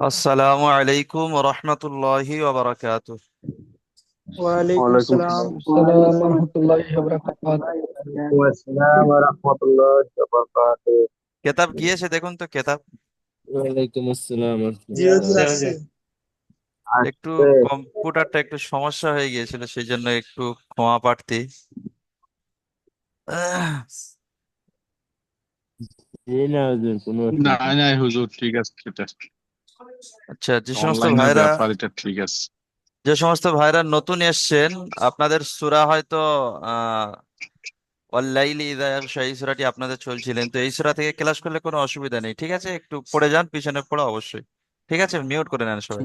আসসালামু আলাইকুম রহমতুল্লাহি ওবারাকাতুহ ওয়ালাইকুম আসসালাম আসসালাম। আসসালাম রহমতুল্লাহি ওয়া বারাকাতুহু। আসসালাম ওয়া রাহমাতুল্লাহি ওয়া বারাকাতুহু। কেতাব গিয়েছে দেখুন তো কেতাব। ওয়ালাইকুম আসসালাম জি একটু কম্পিউটারটা একটু সমস্যা হয়ে গিয়েছিল সেই জন্য একটু ক্ষমা প্রার্থী। না হুজুর কোনো না না হুজুর ঠিক আছে এটা আচ্ছা যে সমস্ত ভাইরা এটা ঠিক আছে। যে সমস্ত ভাইরা নতুন এসছেন আপনাদের সূরা হয়তো আহ ওয়াল্লাইলি ইযা ইয়াগশা এই সূরাটি আপনাদের চলছিলেন তো এই সূরা থেকে ক্লাস করলে কোনো অসুবিধা নেই ঠিক আছে? একটু পড়ে যান পিছনে পড়ে অবশ্যই। ঠিক আছে? মিউট করে নেন সবাই।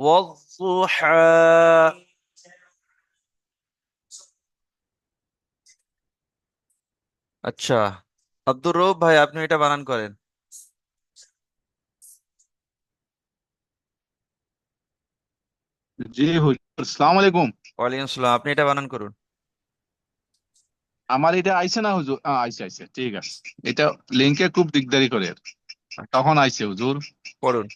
والضحى আচ্ছা আব্দুর রউফ ভাই আপনি এটা বানান করেন জি হুজুর আসসালামু আলাইকুম ওয়ালাইকুম আসসালাম আপনি এটা বানান করুন আমার এটা আইছে না হুজুর আ, আইছে আইছে ঠিক আছে এটা লিংকে খুব দিগদারি করে তখন আইছে হুজুর পড়ুন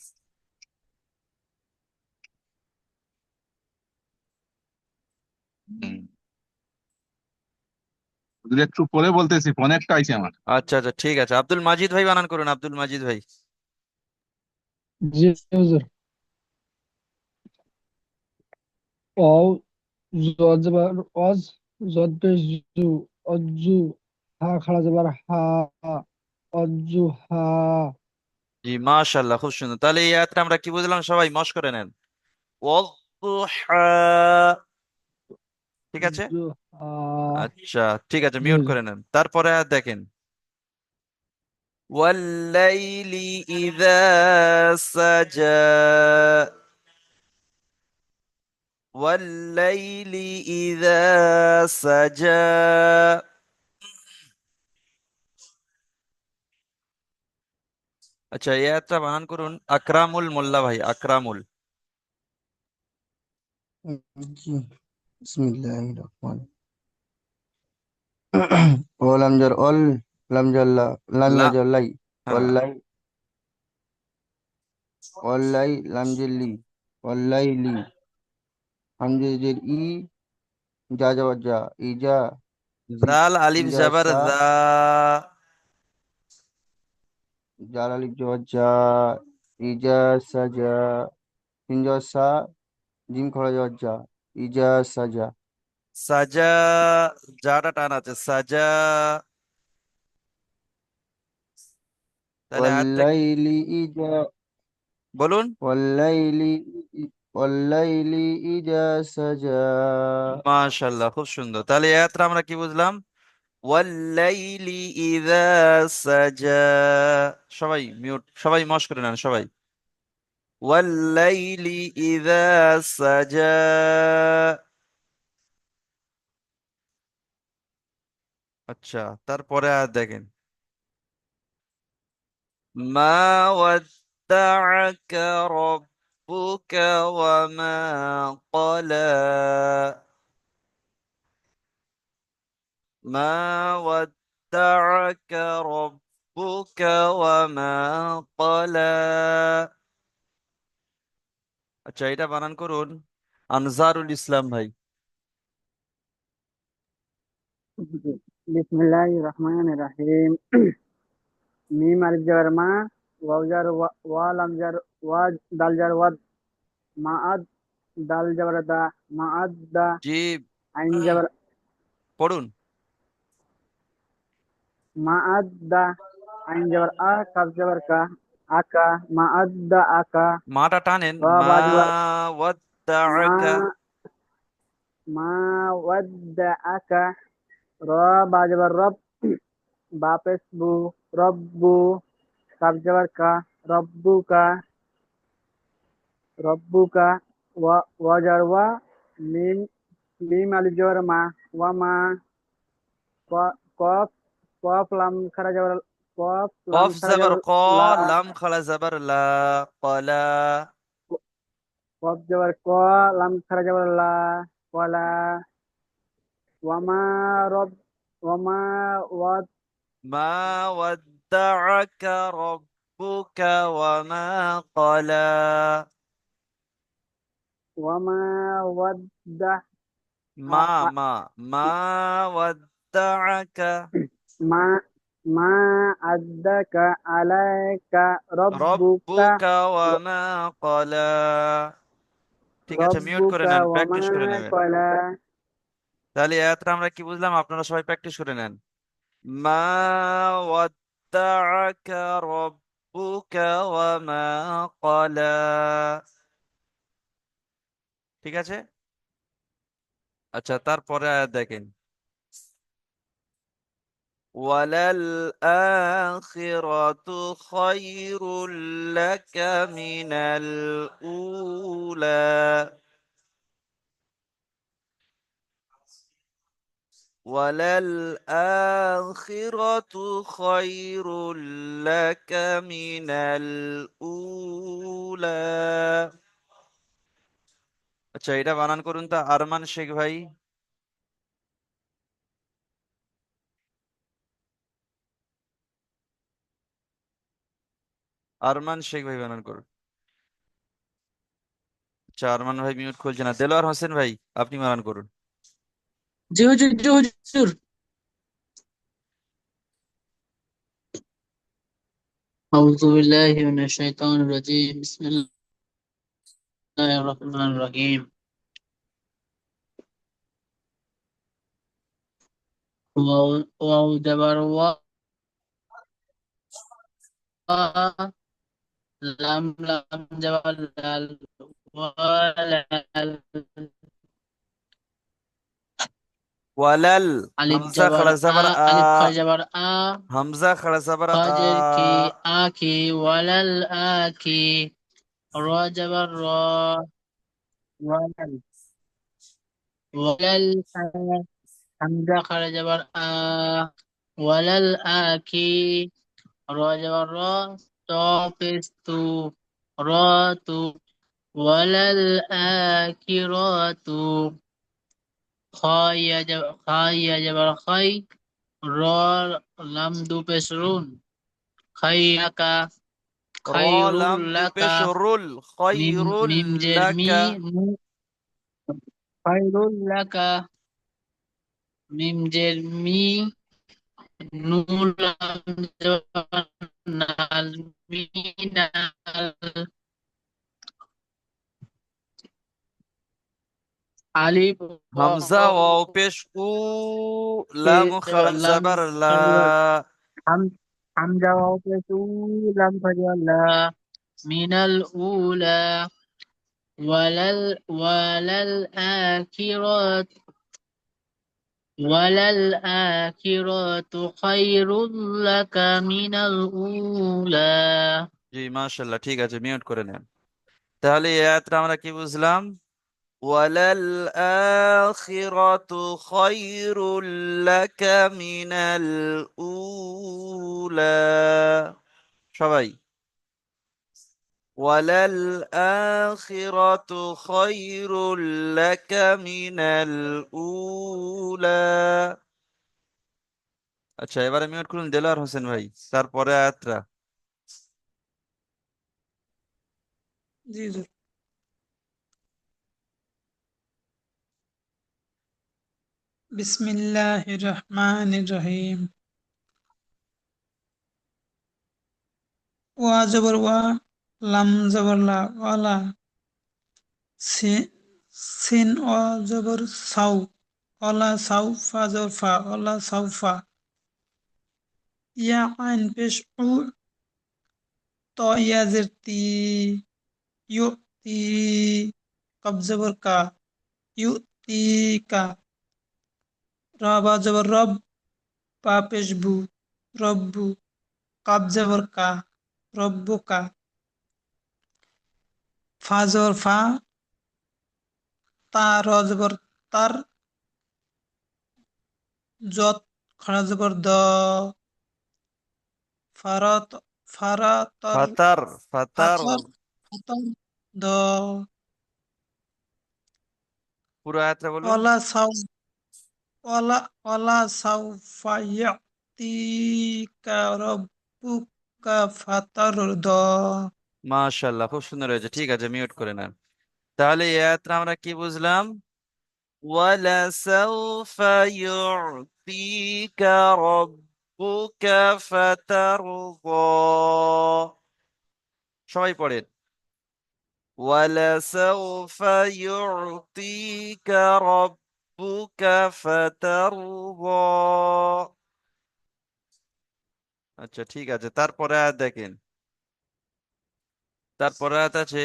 একটু পরে বলতেছি ফোনে একটা আইছে আমার। আচ্ছা আচ্ছা ঠিক আছে। আব্দুল মাজিদ ভাই বানান করুন আব্দুল মাজিদ ভাই। জি হুজুর। অও জজ জবর অজ জদ পেশ জু অজ্জু হা খাড়া জবর হা অজ্জু হা। জি মাশাআল্লাহ খুব সুন্দর। তাহলে এই আয়াতটা আমরা কি বুঝলাম? সবাই মশ করে নেন। ওয়াদ্দুহা ঠিক আছে অজ্জু হা আচ্ছা ঠিক আছে জি মিউট হুজুর করে নেন তারপরে আয়াত দেখেন والليل إذا سجى والليل إذا سجى আচ্ছা এই আয়াতটা বানান করুন আকরামুল মোল্লা ভাই আকরামুল بسم اللہ الرحمن ولم جر ال لم جل لن جلی واللی واللی لم جلی ہاں۔ واللی لی ہم جر ای جا جا جا ای جا۔ زال علیم زبر دا جال علیم جو جا ای جا سا جا۔ تین جو سا جیم کھڑا جو جا ইজা সাজা সাজা জাটা টান আছে সাজা তাহলে আয়াতটা ওয়াল্লাইলি ইজা বলুন ওয়াল্লাইলি ওয়াল্লাইলি ইজা সাজা মাশাআল্লাহ খুব সুন্দর তাহলে এই আয়াতটা আমরা কি বুঝলাম ওয়াল্লাইলি ইযা সাজা সবাই মিউট সবাই মশ করে নেন সবাই ওয়াল্লাইলি ইযা সাজা আচ্ছা তারপরে আয়াত দেখেন মা ওয়াদ্দাআকা রব্বুকা ওয়া মা ক্বালা ما ودعك ربك وما قلى আচ্ছা এটা বানান করুন। আনজারুল ইসলাম ভাই। বিসমিল্লাহির রহমানির রহিম। মিম আলিফ জার মা ওয়াও জার ওয়া ওয়া লাম জার ওয়া দাল জার ওয়াদ মাআদ দাল জার দা মাআদ দা জি। আইন জার পড়ুন। মাআদ দা আইন জার আ কাফ জার কা। aka ma'adda aka mata tanin ma wadda'aka ma wadda'aka rob jabar rob bapes bu robbu kab jabar ka Robbu ka, wa wajar wa mim mim alif jabar ma wa ma qaf qaf lam khara قاف قاف زبر قا لام خلا زبر لا قلا قاف زبر قا لام خلا زبر لا قلا وما رب وما ود ما ودعك ربك وما قلا وما ود ما ما ما ودعك. ما মা আলাইকা রব্বুকা ওয়া ক্বালা। ঠিক আছে mute করে নেন practice করে নেবেন। তাহলে এই আয়াতটা আমরা কি বুঝলাম? আপনারা সবাই প্র্যাকটিস করে নেন। মা ওয়াদ্দাআকা রব্বুকা ওয়া মা ক্বালা। ঠিক আছে? আচ্ছা তারপরে আয়াত দেখেন। وللآخرة خير لك من الأولى وللآخرة خير لك من الأولى আচ্ছা এটা বানান করুন তো আরমান শেখ ভাই আরমান শেখ ভাই বানান করুন আচ্ছা আরমান ভাই মিউট খুলছে না দেলোয়ার হোসেন ভাই আপনি বানান করুন জি হুজুর জি হুজুর أعوذ بالله من الشيطان الرجيم بسم الله الرحمن الرحيم واو واو جبر لم لم جبل دال ولل ولل همزة خڑا زبر آ جبر آ. همزة خڑا زبر آ. کی آ کی ولل آ را جبر را. ولل ولل همزه خڑا جبر آ. ولل آ را جبر را. top is to ra to walal akiratu khaya jab khaya jabar khay ra lam du pesrun khayaka khayrul laka pesrul khayrul laka khayrul laka mim jermi نولا المينا علي همزة واو بيشكو. لام خرج زبر لا. حمزة واو بيشكو. لام خرج لا. من الأولى. ولا ولا الآخرات وللآخرة وللآخرة خير لك من الأولى জি মাশাআল্লাহ ঠিক আছে মিউট করে নেন তাহলে এই আয়াতটা আমরা কি বুঝলাম ওয়ালাল আখিরাতু খায়রুল লাকা মিনাল উলা সবাই ওয়ালাল আখিরাতু খায়রুল লাকা মিনাল উলা আচ্ছা এবারে মিউট করুন দেলোয়ার হোসেন ভাই, তারপরে আয়াতটা জি হুজুর বিসমিল্লাহির রহমানির রহিম ওয়া জবর ওয়া, লাম জবর ওয়ালা সিন সাউ। ওলা সাউ ফা জবর ফা ওলা সাউ ফা ইয়া আইন পেশ উ ত ইয়া জের তি ইউ তি কব জবর কা ইউ তি কা রবা জবর রব পা পেশ বু রব্বু কাব জবর কা রব্বু কা ফা জবর ফা তা র জবর তার যত খড়া জবর দ ফারাত ফারাতর ফাতার ফাতার ফাতর ফাতর দ পুরো আয়াতটা বলুন ওলা সাউ ওলা ওলা সাউফা ইয়াতিকা রব্বুকা ফাতারদ মাশাআল্লাহ খুব সুন্দর হয়েছে। ঠিক আছে মিউট করে নেন। তাহলে এই আয়াতটা আমরা কি বুঝলাম? ولسوف يعطيك ربك فترضى সবাই পড়েন ولسوف يعطيك ربك فترضى আচ্ছা ঠিক আছে তারপরে আয়াত দেখেন তারপরে আয়াত আছে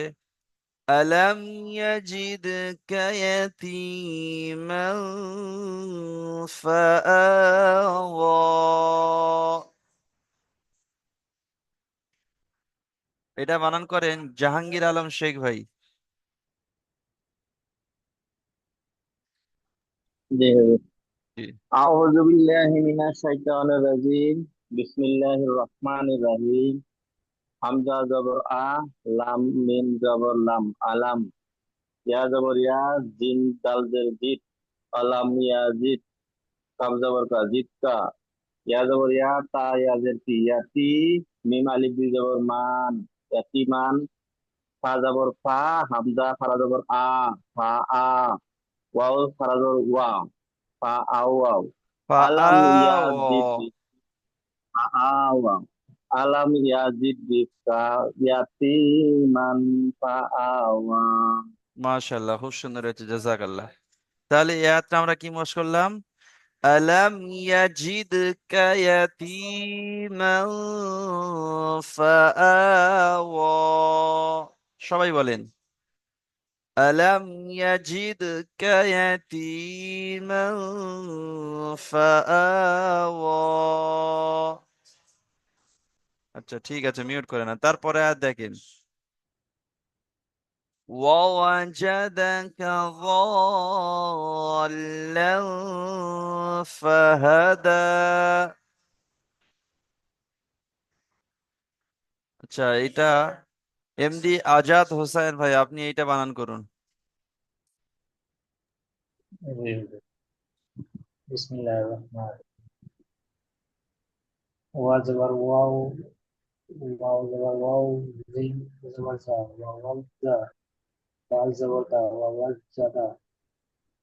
ألم يجدك يتيما فآوى এটা বানান করেন জাহাঙ্গীর আলম শেখ ভাই জি হুজুর জি। আউযু বিল্লাহি মিনাশ শাইতানির রাজিম বিসমিল্লাহির রহমানির রহিম হামজা জবর আ লাম মিম জবর লাম আলাম। ইয়া জবর ইয়া জিন দাল জের জিত আলাম ইয়া জিত কাব জবর কা জিত কা। ইয়া জবর ইয়া তা ইয়া জের তি ইয়া তি মিম আলিফ দুই জবর মান ইয়া তি মান। ফা জবর ফা হামজা ফারা জবর আ ফা আ ওয়াও ফারা জবর ওয়া ফা আও ওয়াও। ফা আলাম ওয়াও। ইয়াজিদ বিকা ইয়াতিমান ফা আওয়া মাশাআল্লাহ, খুব সুন্দর হয়েছে, জাজাকাল্লাহ। তাহলে এই আয়াতটা আমরা কি মশ করলাম? আলাম ইয়াজিদকা ইয়াতীমান ফাআওয়া। সবাই বলেন। আলাম ইয়াজিদকা ইয়াতীমান ফাআওয়া। আচ্ছা ঠিক আছে মিউট করে না তারপরে আর দেখেন ووجدك ضالا فهدى আচ্ছা এটা এমডি আজাদ হোসেন ভাই আপনি এইটা বানান করুন বিসমিল্লাহির রহমানির ওয়া জবর ওয়াও واو زبر واو زين زبر زا واو زا دال زبر دا واو زادا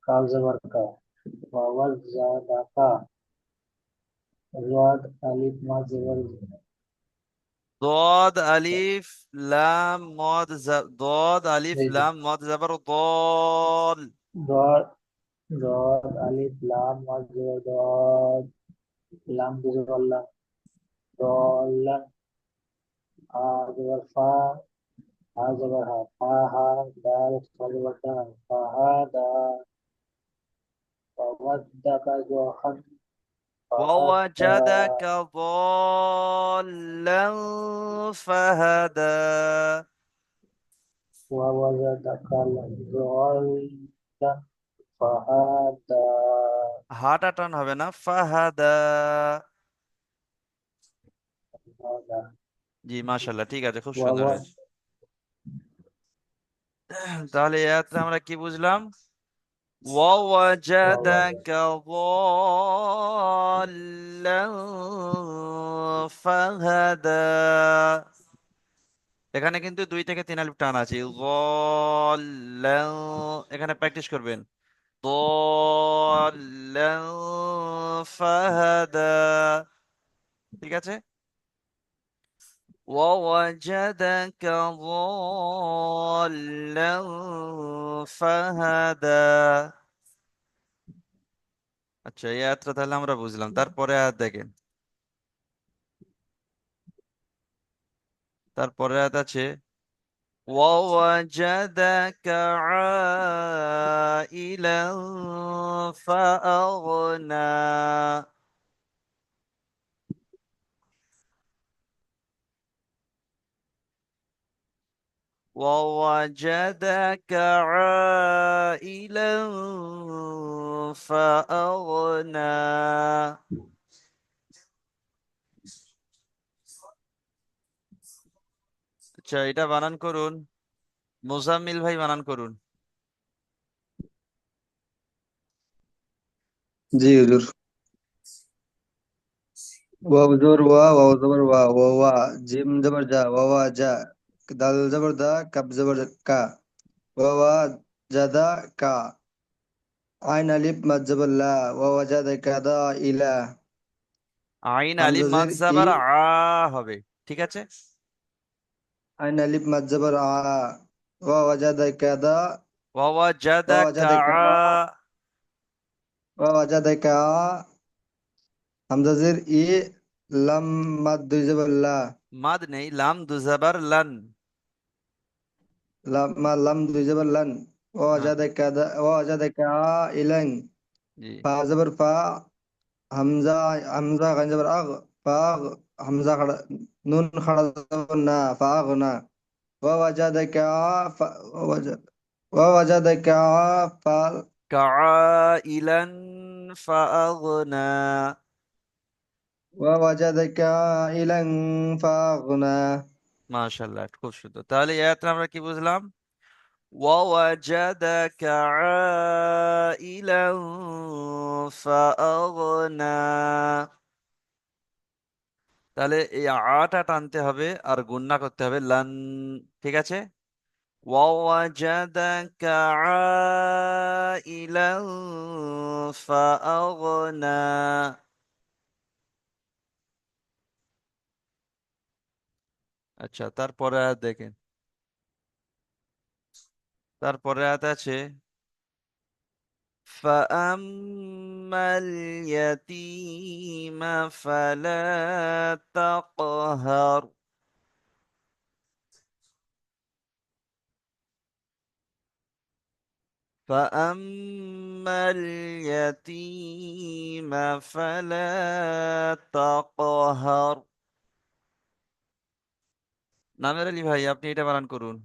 کاف زبر کا واو زادا کا ضاد الف ما زبر ضاد الف لام ماد ضاد الف لام ماد زبر ضال ضاد ضاد الف لام ماد زبر ضاد. لام زبر لام. ضال দলান আ জবর ফা হা জবর হা ফা হা দাল ফা জবর দা ফা হা দা وودك ضحا ووجدك فهدى ضالا فهدى ووجدك ضالا فهدى হাটা টান হবে না ফাহাদা هذا জি মাশাল্লাহ ঠিক আছে খুব وهو সুন্দর হয়েছে তাহলে এই আয়াতটা আমরা কি বুঝলাম ووجدك ضالا فهدى এখানে কিন্তু দুই থেকে তিন আলিফ টান আছে ضالا এখানে প্র্যাকটিস করবেন ضالا فهدى ঠিক আছে ووجدك ضالا فهدى আচ্ছা এই আয়াতটা তাহলে আমরা বুঝলাম তারপরে আয়াত দেখেন তারপরে আয়াত আছে ووجدك عائلا فأغنى ووجدك عائلا فأغنى আচ্ছা এটা বানান করুন মোজাম্মিল ভাই বানান করুন জি হুজুর ওয়াও জবর ওয়া ওয়াও জবর ওয়া ওয়া ওয়া জিম জবর জা ওয়া ওয়া জা দাল জবর দা কাব জবর কা। ওয়া জাদা কা। আইন আলিফ মাদ জবর লা। ওয়া জাদা কাদা ইলা। আইন আলিফ মাদ জাবার আ হবে ঠিক আছে? আইন আলিফ মাদ জবর আ। ওয়া ওয়া জাদা কাদা ওয়া ওয়াজাদাকা ওয়া জাদা কা ওয়া ওয়া জাদা কা হামজা জের ই লাম মাদ দুই জবর লা। মাদ নেই লাম দুজাবার লান। লাম লাম দুই জবর লান ওয়া ওয়া হ্যাঁ জাদা কাদা ওয়া ওয়া জাদা কা ইলান ফা জবর ফা হামজা হামজা গান জবর আগ ফা হামজা খাড়া নুন খাড়া জবর না ফা আগ না ওয়া ওয়াজাদাকা ফা ওয়া ওয়াজাদাকা ফা কাইলান ফাআগনা ওয়া ওয়াজাদাকা ইলান ফা আগনা মাশাআল্লাহ খুব সুন্দর তাহলে এই আয়াতে আমরা কি বুঝলাম ووجدك عائلا فأغنى তাহলে এই আটা টানতে হবে আর গুণনা করতে হবে লান ঠিক আছে ووجدك عائلا فأغنى আচ্ছা তারপরে আয়াত দেখেন তারপরে আয়াত আছে فأما اليتيم فلا تقهر فأما اليتيم فلا تقهر নামের আলী ভাই, আপনি এটা বানান করুন।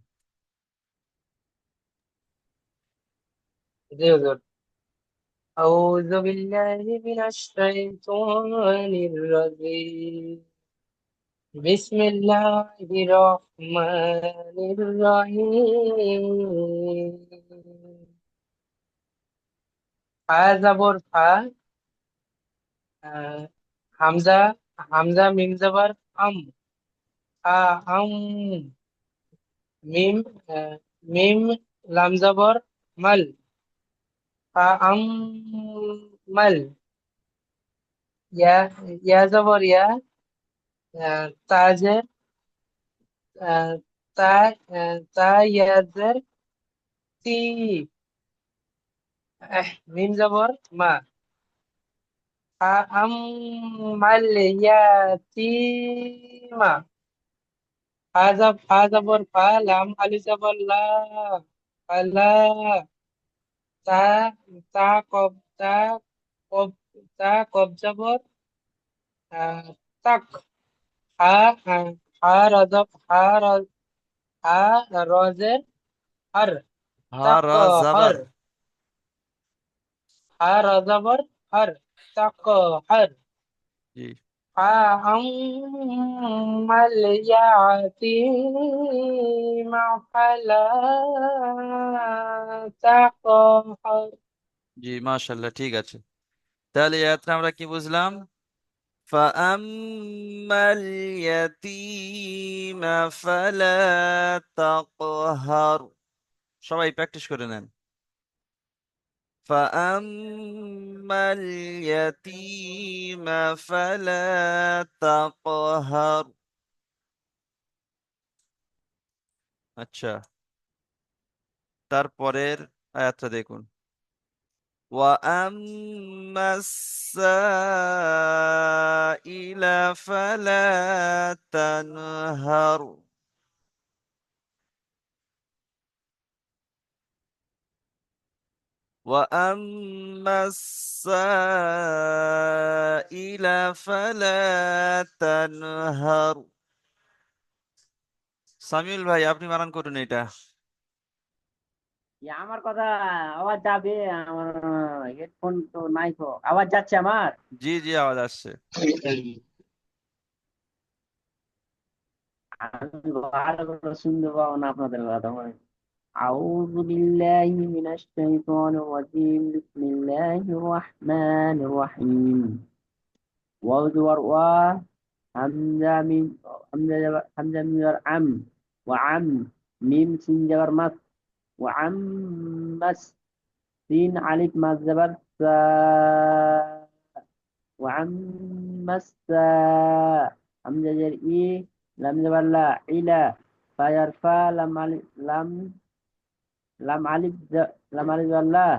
জি হুজুর। আউযু বিল্লাহি মিনাশ হামজা হামজা মিম জবর আম। আম মিম আহ, মিম লাম জবর মাল ফা আম মাল ইয়া ইয়া জবর ইয়া আহ, তাজের আহ, তা আহ, তা ইয়াজের তি আহ, মিম জবর মা মাল ইয়াতিমা ফা লাম আলি জবর লা ফালা তা তা কব তা কব তা কব জবর তাক হা হা রজব হা র- হা রজের হর হা তাক রা জাবার হা রজবর হর তাক হর জি فأما اليتيم فلا تقهر জি মাশাআল্লাহ ঠিক আছে তাহলে এই আয়াতটা আমরা কি বুঝলাম فأما اليتيم فلا تقهر সবাই প্র্যাকটিস করে নেন فأما اليتيم فلا تقهر আচ্ছা তারপরের আয়াতটা দেখুন وأما السائل فلا تنهر وأما السائل فلا تنهر সামিউল ভাই আপনি বানান করুন এটা ইয়ে, আমার কথা আওয়াজ যাবে আমার হেডফোন তো নাই তো আওয়াজ যাচ্ছে আমার জি জি আওয়াজ আসছে আমি ভালো করে শুনতে পাবো না আপনাদের কথা মানে أعوذ بالله من الشيطان الرجيم. بسم الله الرحمن الرحيم. واو وروا همزة من همزة من وعم ميم سين جبر مس وعم مس سين عليك مس جبر سا وعم مسا همزة جر إي لم جبر لا إلى فيرفع لم لم لم عليك ج- لم عليك جبر لا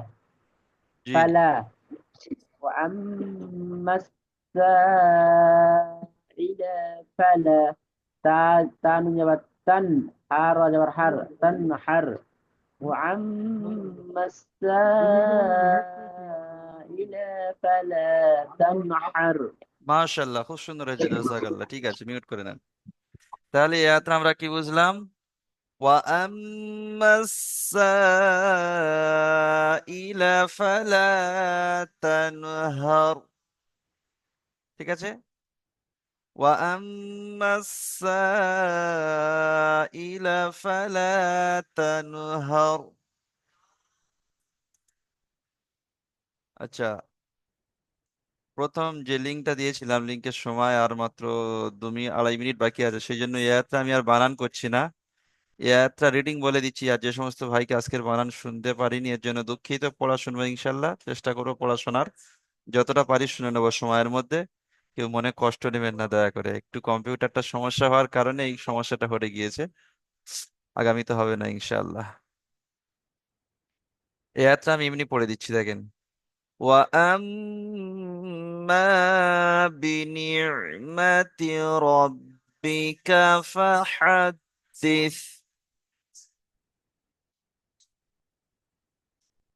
জি فلا وأما السائل فلا تا تان جبر تن حار جبر حر تنحر وأما السائل فلا تنحر মাশাল্লাহ খুব সুন্দর হয়েছে জাযাকাল্লাহ ঠিক আছে মিউট করে নেন তাহলে এই আয়াতটা আমরা কি বুঝলাম وأما السائل فلا تنهر ঠিক আছে وأما السائل فلا تنهر আচ্ছা প্রথম যে লিঙ্কটা দিয়েছিলাম লিঙ্কের সময় আর মাত্র দু মিনিট আড়াই মিনিট বাকি আছে সেই জন্য এই আয়াতটা আমি আর বানান করছি না এই আয়াতটা রিডিং বলে দিচ্ছি আর যে সমস্ত ভাইকে আজকের বানান শুনতে পারিনি এর জন্য দুঃখিত পড়া শুনবো ইনশাল্লাহ চেষ্টা করবো পড়াশোনার যতটা পারি শুনে নেবো সময়ের মধ্যে কেউ মনে কষ্ট নেবেন না দয়া করে একটু কম্পিউটারটা সমস্যা হওয়ার কারণে এই সমস্যাটা হয়ে গিয়েছে আগামীতে হবে না ইনশাআল্লাহ এই আয়াতটা আমি এমনি পড়ে দিচ্ছি দেখেন وأما بنعمة ربك فحدث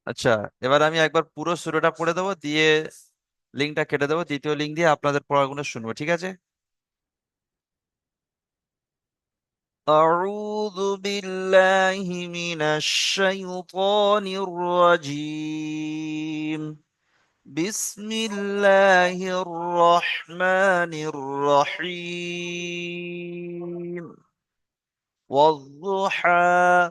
আচ্ছা এবার আমি একবার পুরো সূরাটা পড়ে দেবো দিয়ে লিঙ্কটা কেটে দেবো দ্বিতীয় লিঙ্ক দিয়ে আপনাদের পড়াগুলো শুনবো ঠিক আছে أعوذ بالله من الشيطان الرجيم بسم الله الرحمن الرحيم والضحى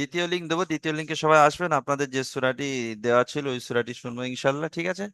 দ্বিতীয় লিঙ্ক দেবো। দ্বিতীয় লিঙ্কে সবাই আসবেন। আপনাদের যে সুরাটি দেওয়া ছিল, ওই সুরাটি শুনব ইনশাল্লাহ, ঠিক আছে?